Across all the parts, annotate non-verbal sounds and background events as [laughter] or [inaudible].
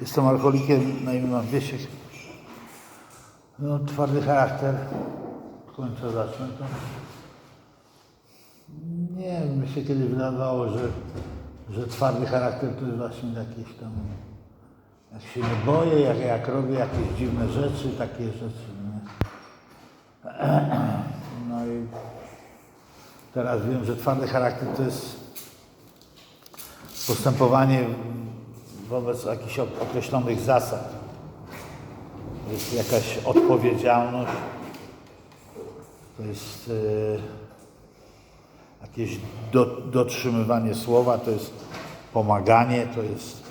Jestem alkoholikiem, na imię mam Wiesiek. No, twardy charakter. W końcu zacznę to. Nie wiem, mi się kiedyś wydawało, że, że twardy charakter to jest właśnie jakieś tam... Jak się nie boję, jak, jak robię jakieś dziwne rzeczy, takie rzeczy. Nie? [clears throat] No i teraz wiem, że twardy charakter to jest postępowanie wobec jakichś ok- określonych zasad. Jest jakaś odpowiedzialność, to jest e, jakieś do, dotrzymywanie słowa, to jest pomaganie, to jest,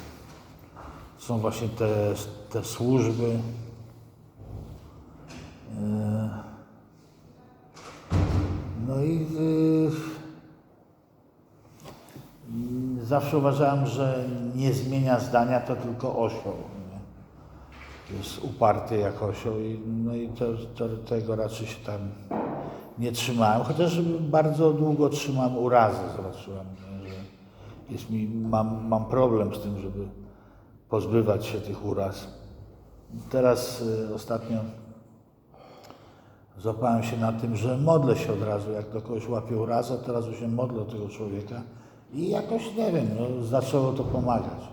są właśnie te, te służby. E, no i e, zawsze uważałem, że nie zmienia zdania, to tylko osioł. Nie? Jest uparty jak osioł i, no i to, to, tego raczej się tam nie trzymałem, chociaż bardzo długo trzymam urazy, zobaczyłem, nie? że jest mi, mam, mam problem z tym, żeby pozbywać się tych uraz. Teraz y, ostatnio złapałem się na tym, że modlę się od razu, jak do kogoś łapię urazę, to razu się modlę tego człowieka i jakoś, nie wiem, no, zaczęło to pomagać.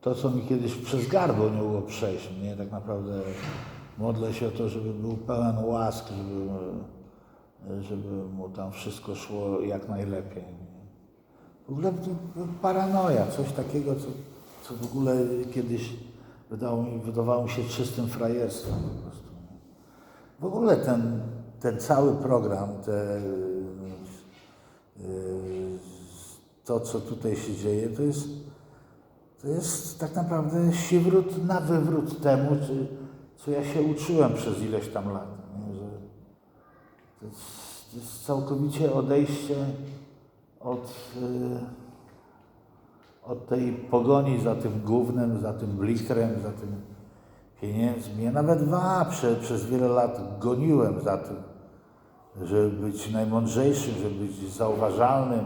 To, co mi kiedyś przez gardło nie mogło przejść, tak naprawdę modlę się o to, żeby był pełen łask, żeby, żeby mu tam wszystko szło jak najlepiej. W ogóle paranoja, coś takiego, co, co w ogóle kiedyś wydało mi, wydawało mi się czystym frajerstwem po prostu. W ogóle ten, ten cały program, te, yy, to, co tutaj się dzieje, to jest, to jest tak naprawdę siwrót na wywrót temu, czy, co ja się uczyłem przez ileś tam lat. To, jest, to jest całkowicie odejście od, yy, od tej pogoni za tym gównem, za tym blichrem, za tym pieniędzmi. Ja nawet wa, prze, przez wiele lat goniłem za tym, żeby być najmądrzejszym, żeby być zauważalnym.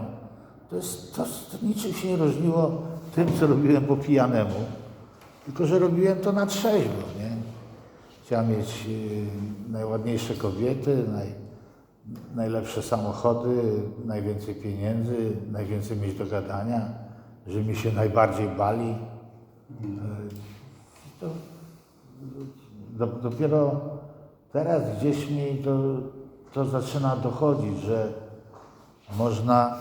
To, jest, to, to niczym się nie różniło tym, co robiłem po pijanemu, tylko że robiłem to na trzeźwo, nie? Chciałem mieć y, najładniejsze kobiety, naj, najlepsze samochody, najwięcej pieniędzy, najwięcej mieć do gadania, że mi się najbardziej bali. Y, To, dopiero teraz gdzieś mi to, to zaczyna dochodzić, że można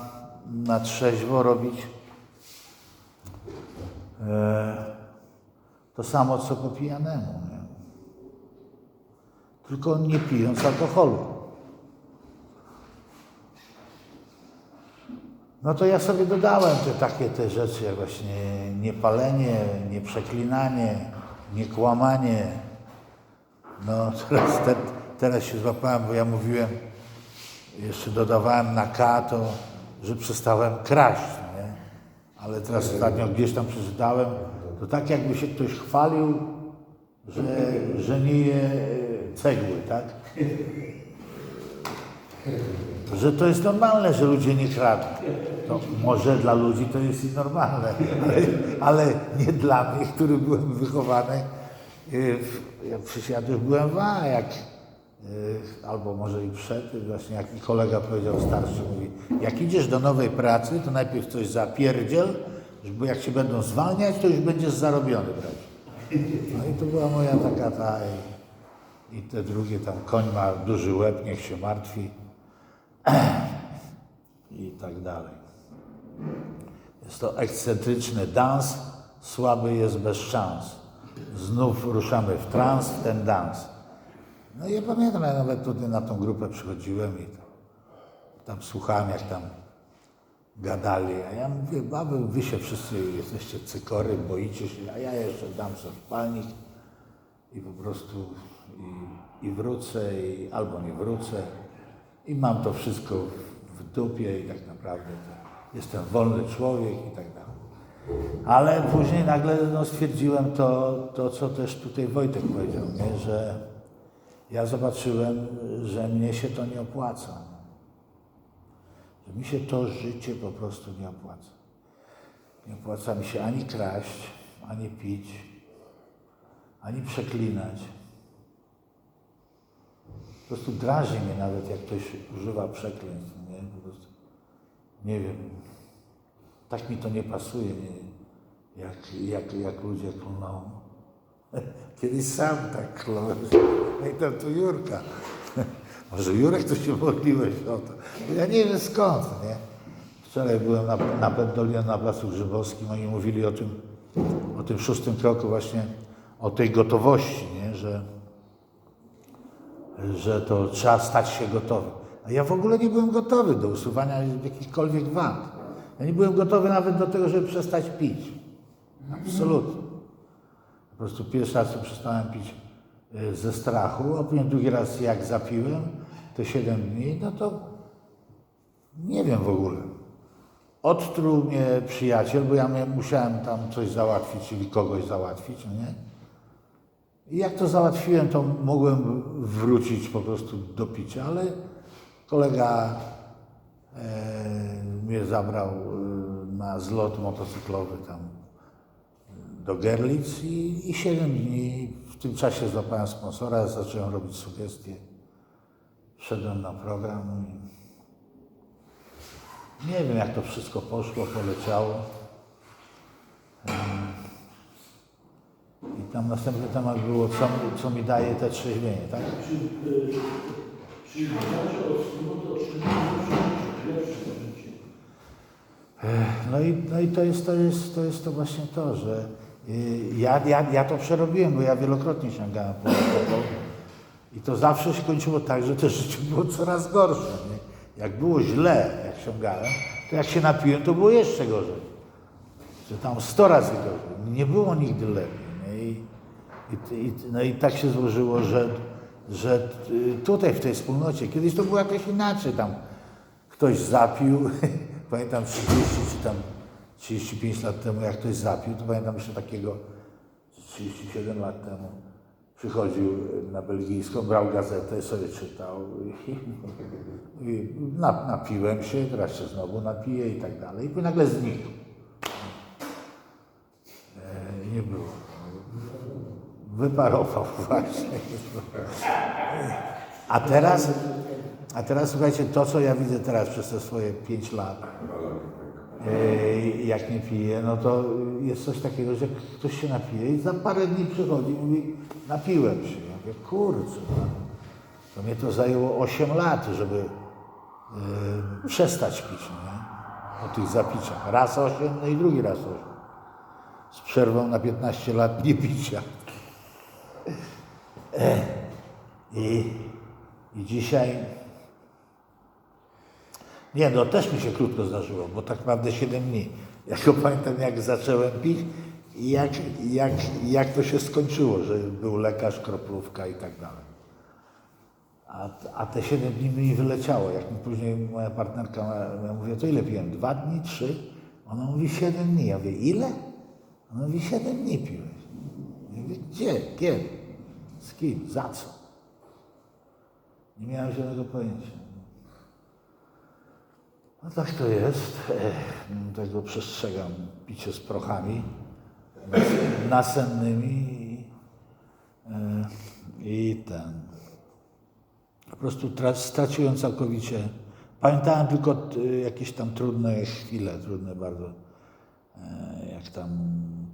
na trzeźwo robić e, to samo, co po pijanemu. Nie? Tylko nie pijąc alkoholu. No to ja sobie dodałem te takie te rzeczy, jak właśnie niepalenie, nieprzeklinanie, niekłamanie. No teraz, te, teraz się złapałem, bo ja mówiłem, jeszcze dodawałem na K to, że przestałem kraść, nie? Ale teraz ostatnio gdzieś tam przeczytałem, to tak jakby się ktoś chwalił, że, że nie je cegły, tak? Że to jest normalne, że ludzie nie kradną. Może dla ludzi to jest i normalne, ale, ale nie dla mnie, który byłem wychowany. y, w- Ja przecież byłem wa, jak y, albo może i przed, właśnie jak mi kolega powiedział starszy, mówi, jak idziesz do nowej pracy, to najpierw coś zapierdziel, bo jak się będą zwalniać, to już będziesz zarobiony brać. No i to była moja taka ta i, i te drugie tam, koń ma duży łeb, niech się martwi [clears throat] i tak dalej. Jest to ekscentryczny dans, słaby jest bez szans. Znów ruszamy w trans, ten dans. No i ja pamiętam, ja nawet tutaj na tą grupę przychodziłem i tam, tam słuchałem, jak tam gadali. A ja mówię, baby, wy się wszyscy jesteście cykory, boicie się, a ja jeszcze dam sobie palnik i po prostu i, i wrócę, i, albo nie wrócę. I mam to wszystko w dupie i tak naprawdę to jestem wolny człowiek i tak dalej. Ale później nagle no, stwierdziłem to, to, co też tutaj Wojtek powiedział, nie? że ja zobaczyłem, że mnie się to nie opłaca. że mi się to życie po prostu nie opłaca. Nie opłaca mi się ani kraść, ani pić, ani przeklinać. Po prostu drażni mnie nawet, jak ktoś używa przekleństw, nie? Po prostu, nie wiem, tak mi to nie pasuje, nie? Jak, jak, jak ludzie klną. [laughs] Kiedyś sam tak kląłem. No i tam tu Jurka. [laughs] Może Jurek to się modliłeś o to. Ja nie wiem skąd, nie? Wczoraj byłem na, na Pendolinie na Placu Grzybowskim, oni mówili o tym, o tym szóstym kroku właśnie, o tej gotowości, nie? Że, że to trzeba stać się gotowym. A ja w ogóle nie byłem gotowy do usuwania jakichkolwiek wad. Ja nie byłem gotowy nawet do tego, żeby przestać pić. Absolutnie. Po prostu pierwszy raz przestałem pić y, ze strachu, a później drugi raz jak zapiłem, te 7 dni, no to nie wiem w ogóle. Odtruł mnie przyjaciel, bo ja musiałem tam coś załatwić, czyli kogoś załatwić, no nie? I jak to załatwiłem, to mogłem wrócić po prostu do picia, ale kolega e, mnie zabrał e, na zlot motocyklowy tam do Gerlitz i, i 7 dni. W tym czasie złapałem sponsora, zacząłem robić sugestie. Wszedłem na program nie wiem jak to wszystko poszło, poleciało. I tam następny temat było, co, co mi daje te trzeźwienie, tak? Czy, czy wracacie od? No i, no i to, jest, to, jest, to jest to właśnie to, że y, ja, ja, ja to przerobiłem, bo ja wielokrotnie sięgałem po alkohol i to zawsze się kończyło tak, że to życie było coraz gorsze. Nie? Jak było źle, jak sięgałem, to jak się napiłem, to było jeszcze gorzej. Że tam sto razy gorzej. Nie było nigdy lepiej. I, i, no i tak się złożyło, że, że y, tutaj w tej wspólnocie, kiedyś to było jakoś inaczej tam ktoś zapił, [laughs] pamiętam 30 czy tam 35 lat temu, jak ktoś zapił, to pamiętam jeszcze takiego 37 lat temu, przychodził na belgijską, brał gazetę, sobie czytał i, [laughs] i na, napiłem się, teraz się znowu napiję i tak dalej. I nagle znikł. E, nie było. Wyparował [laughs] właśnie. A teraz, a teraz słuchajcie, to co ja widzę teraz przez te swoje 5 lat, e, jak nie piję, no to jest coś takiego, że ktoś się napije i za parę dni przychodzi i mówi, napiłem się. Ja mówię, kurczę, no, to mnie to zajęło 8 lat, żeby e, przestać pić, no nie? Po tych zapiciach. Raz 8, no i drugi raz 8. Z przerwą na 15 lat nie picia. I, I dzisiaj. Nie, no też mi się krótko zdarzyło, bo tak naprawdę 7 dni. Ja go [laughs] pamiętam, jak zacząłem pić i jak, jak, jak to się skończyło, że był lekarz, kroplówka i tak dalej. A, a te 7 dni mi wyleciało. Jak mi później moja partnerka, ja mówię, to ile piłem? Dwa dni, trzy? Ona mówi 7 dni. Ja mówię, ile? Ona mówi, 7 dni piłeś. Ja mówię, gdzie? Kiedy? Z kim? Za co? Nie miałem żadnego pojęcia. No tak to jest. Tego przestrzegam picie z prochami nas- nasennymi i, i ten. Po prostu tra- straciłem całkowicie. Pamiętałem tylko t- jakieś tam trudne chwile, trudne bardzo, e, jak tam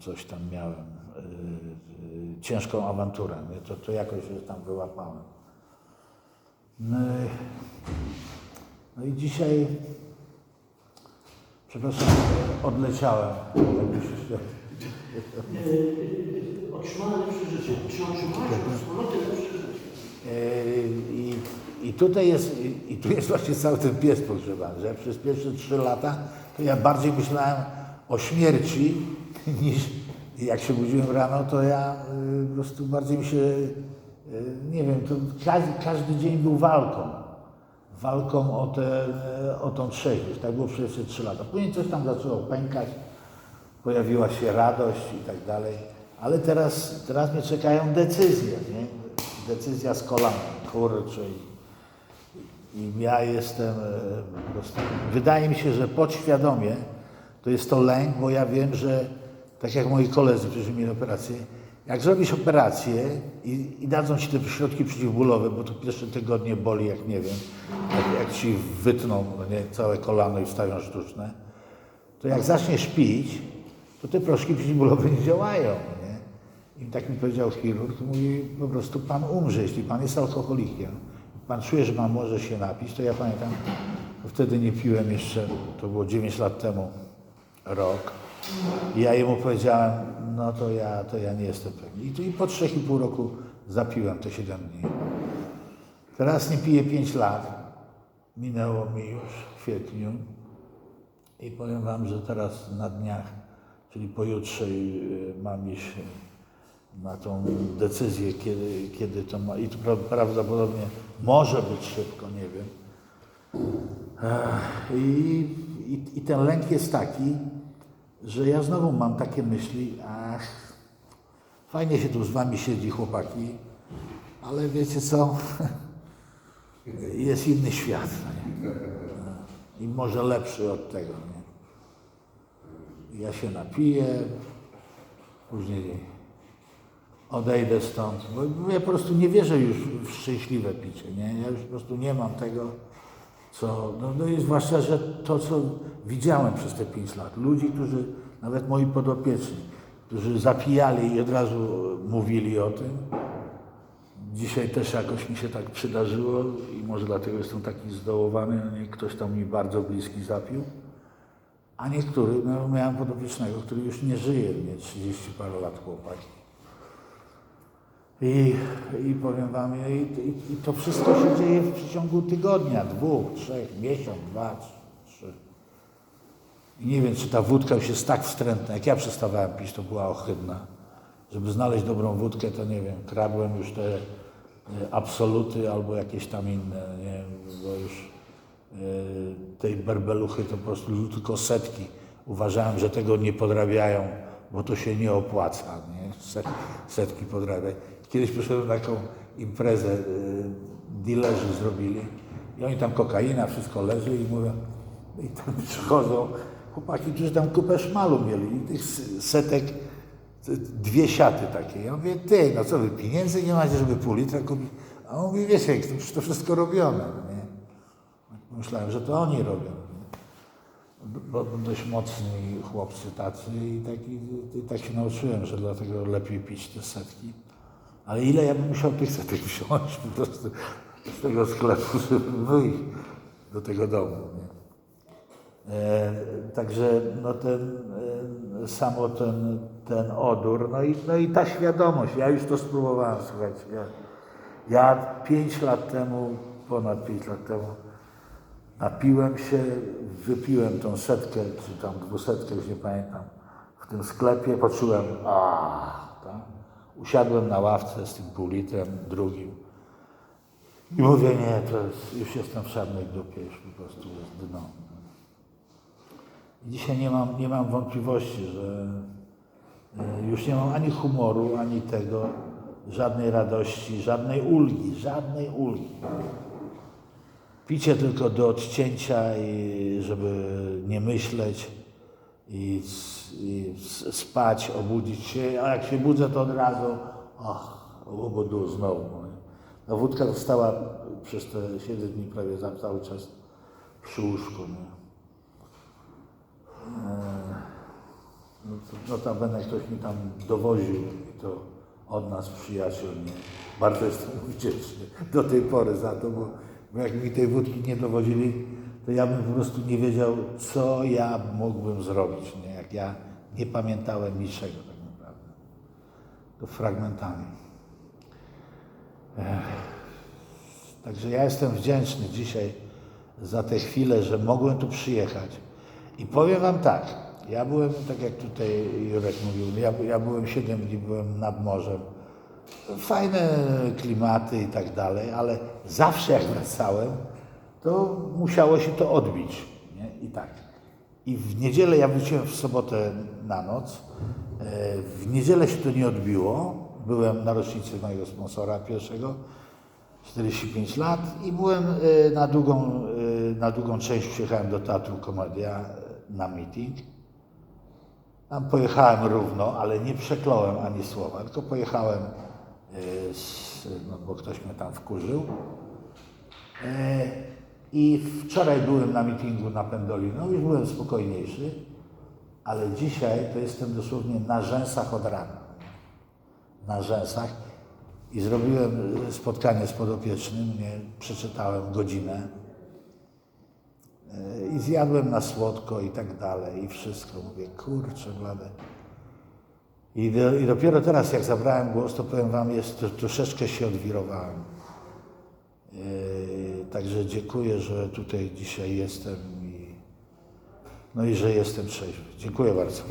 coś tam miałem, e, ciężką awanturę. nie? To, to jakoś się tam wyłapałem. No i, no i dzisiaj, przepraszam, odleciałem. Y, Otrzymane lepsze życie. Czy otrzymałeś od wspólnoty lepsze życie? Yy, I, tutaj jest, i, i tu jest właśnie cały ten pies pogrzebany, że przez pierwsze trzy lata to ja bardziej myślałem o śmierci [laughs] niż jak się budziłem rano, to ja y, po prostu bardziej mi się, y, nie wiem, to każdy, każdy dzień był walką. Walką o, te, o tą trzeźwość. Tak było przez te trzy lata. Później coś tam zaczęło pękać, pojawiła się radość i tak dalej. Ale teraz, teraz mnie czekają decyzje, nie? Decyzja z kolana, kurczę. I, I ja jestem, e, po prostu, wydaje mi się, że podświadomie to jest to lęk, bo ja wiem, że tak jak moi koledzy, którzy mieli operację, jak zrobisz operację i, i dadzą ci te środki przeciwbólowe, bo to pierwsze tygodnie boli, jak nie wiem, jak, jak ci wytną no nie, całe kolano i wstawią sztuczne, to jak zaczniesz pić, to te proszki przeciwbólowe nie działają. Nie? I tak mi powiedział chirurg, mówi po prostu pan umrze, jeśli pan jest alkoholikiem. Pan czuje, że pan może się napić, to ja pamiętam, wtedy nie piłem jeszcze, to było 9 lat temu, rok. I ja jemu powiedziałem, no to ja, to ja nie jestem pewny. I, I po 3,5 roku zapiłem te 7 dni. Teraz nie piję 5 lat. Minęło mi już w kwietniu. I powiem Wam, że teraz na dniach, czyli pojutrze y, mam iść na tą decyzję, kiedy, kiedy to ma. I to pra- prawdopodobnie może być szybko, nie wiem. I, i, I ten lęk jest taki, że ja znowu mam takie myśli, ach, fajnie się tu z Wami siedzi chłopaki, ale wiecie co, [laughs] jest inny świat. no Nie? I może lepszy od tego. Nie? Ja się napiję, później odejdę stąd, bo ja po prostu nie wierzę już w szczęśliwe picie. Nie? Ja już po prostu nie mam tego, co, no, no i zwłaszcza, że to, co widziałem przez te pięć lat, ludzi, którzy, nawet moi podopieczni, którzy zapijali i od razu mówili o tym, Dzisiaj też jakoś mi się tak przydarzyło i może dlatego jestem taki zdołowany, nie ktoś tam mi bardzo bliski zapił. A niektóry, no miałem podopiecznego, który już nie żyje, nie 30 parę lat chłopak. I, i powiem wam, i, i, i to wszystko się dzieje w przeciągu tygodnia, dwóch, trzech, miesiąc, dwa, trzy. I nie wiem, czy ta wódka już jest tak wstrętna. Jak ja przestawałem pić, to była ohydna. Żeby znaleźć dobrą wódkę, to nie wiem, kradłem już te e, absoluty albo jakieś tam inne, nie wiem, bo już e, tej berbeluchy to po prostu tylko setki. Uważałem, że tego nie podrabiają, bo to się nie opłaca, nie? Se- Setki podrabiać. Kiedyś przyszedłem na taką imprezę, e, dealerzy zrobili i oni tam kokaina, wszystko leży i mówią, i tam przychodzą chłopaki, którzy tam kupę szmalu mieli i tych setek, dwie siaty takie. Ja mówię, ty, no co wy, pieniędzy nie macie, żeby pół litra kupić? A on mówi, wiecie, to, to wszystko robione, nie? Myślałem, że to oni robią. Bo dość mocni chłopcy tacy i tak, i, i tak się nauczyłem, że dlatego lepiej pić te setki. Ale ile ja bym musiał tych setek [laughs] wziąć po prostu z tego sklepu, żeby wyjść do tego domu. Nie? E, także no ten, e, samo ten, ten odór, no i, no i ta świadomość, ja już to spróbowałem, słuchajcie, ja, ja pięć lat temu, ponad pięć lat temu, napiłem się, wypiłem tą setkę, czy tam dwusetkę, już nie pamiętam, w tym sklepie, poczułem, a, tak? usiadłem na ławce z tym pół litrem, drugim i mówię, nie, to jest, już jestem w czarnej dupie, już po prostu jest dno. Dzisiaj nie mam, nie mam wątpliwości, że e, już nie mam ani humoru, ani tego, żadnej radości, żadnej ulgi, żadnej ulgi. Picie tylko do odcięcia i żeby nie myśleć i, i spać, obudzić się, a jak się budzę, to od razu, ach, obudu znowu. Ta wódka została przez te 7 dni prawie cały czas przy łóżku. Nie? No to notabene ktoś mi tam dowoził i to od nas przyjaciół, nie? Bardzo jestem [laughs] wdzięczny do tej pory za to, bo, bo jak mi tej wódki nie dowozili, to ja bym po prostu nie wiedział, co ja mógłbym zrobić, nie? Jak ja nie pamiętałem niczego tak naprawdę. To fragmentami. Ech. Także ja jestem wdzięczny dzisiaj za tę chwilę, że mogłem tu przyjechać. I powiem Wam tak, ja byłem, tak jak tutaj Jurek mówił, ja, ja byłem 7 dni, byłem nad morzem. Fajne klimaty i tak dalej, ale zawsze jak wracałem, to musiało się to odbić. Nie? I tak. I w niedzielę, ja wróciłem w sobotę na noc, e, w niedzielę się to nie odbiło, byłem na rocznicy mojego sponsora pierwszego, 45 lat i byłem y, na długą, y, na długą część przyjechałem do Teatru Komedia na meeting. Tam pojechałem równo, ale nie przekląłem ani słowa, tylko pojechałem, y, z, no, bo ktoś mnie tam wkurzył. E, I wczoraj byłem na meetingu na Pendolino, już byłem spokojniejszy, ale dzisiaj to jestem dosłownie na rzęsach od rana. Na rzęsach. I zrobiłem e, spotkanie z podopiecznym, nie, przeczytałem godzinę e, i zjadłem na słodko i tak dalej i wszystko. Mówię, kurczę blade. I, do, I dopiero teraz, jak zabrałem głos, to powiem Wam, jest, to, troszeczkę się odwirowałem. Yy, Także dziękuję, że tutaj dzisiaj jestem i, no i że jestem trzeźwy. Dziękuję bardzo.